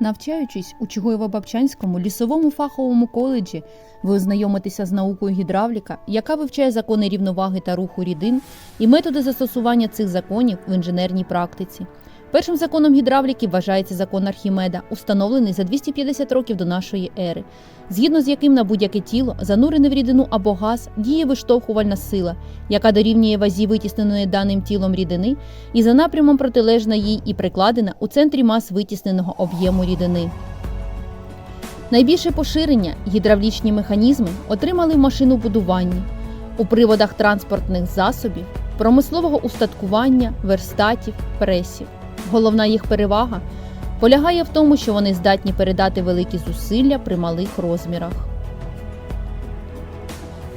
Навчаючись у Чигоєво-Бабчанському лісовому фаховому коледжі, ви ознайомитеся з наукою гідравліка, яка вивчає закони рівноваги та руху рідин і методи застосування цих законів в інженерній практиці. Першим законом гідравліки вважається закон Архімеда, установлений за 250 років до нашої ери, згідно з яким на будь-яке тіло, занурене в рідину або газ, діє виштовхувальна сила, яка дорівнює вазі витісненої даним тілом рідини і за напрямом протилежна їй і прикладена у центрі мас витісненого об'єму рідини. Найбільше поширення гідравлічні механізми отримали в машинобудуванні, у приводах транспортних засобів, промислового устаткування, верстатів, пресів. Головна їх перевага полягає в тому, що вони здатні передати великі зусилля при малих розмірах.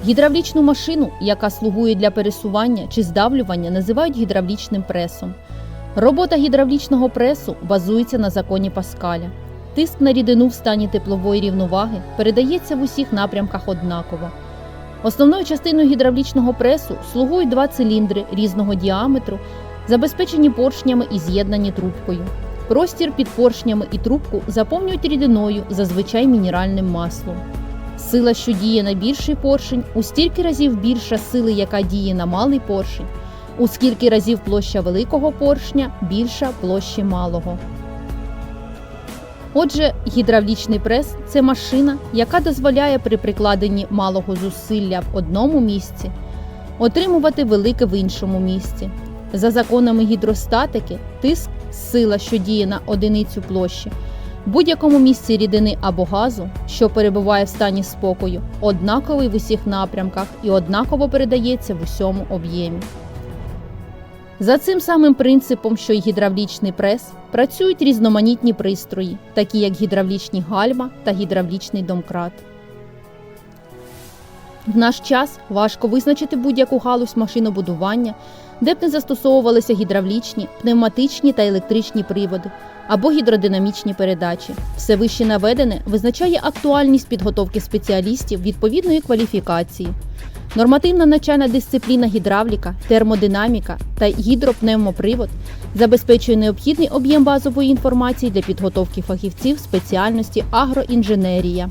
Гідравлічну машину, яка слугує для пересування чи здавлювання, називають гідравлічним пресом. Робота гідравлічного пресу базується на законі Паскаля. Тиск на рідину в стані теплової рівноваги передається в усіх напрямках однаково. Основною частиною гідравлічного пресу слугують два циліндри різного діаметру, забезпечені поршнями і з'єднані трубкою. Простір під поршнями і трубку заповнюють рідиною, зазвичай мінеральним маслом. Сила, що діє на більший поршень, у стільки разів більша сили, яка діє на малий поршень, у скільки разів площа великого поршня більша площі малого. Отже, гідравлічний прес це машина, яка дозволяє при прикладенні малого зусилля в одному місці отримувати велике в іншому місці. За законами гідростатики, тиск сила, що діє на одиницю площі, в будь-якому місці рідини або газу, що перебуває в стані спокою, однаковий в усіх напрямках і однаково передається в усьому об'ємі. За цим самим принципом, що й гідравлічний прес, працюють різноманітні пристрої, такі як гідравлічні гальма та гідравлічний домкрат. В наш час важко визначити будь-яку галузь машинобудування, де б не застосовувалися гідравлічні, пневматичні та електричні приводи або гідродинамічні передачі. Все вище наведене визначає актуальність підготовки спеціалістів відповідної кваліфікації. Нормативна навчальна дисципліна гідравліка, термодинаміка та гідропневмопривод забезпечує необхідний об'єм базової інформації для підготовки фахівців спеціальності агроінженерія.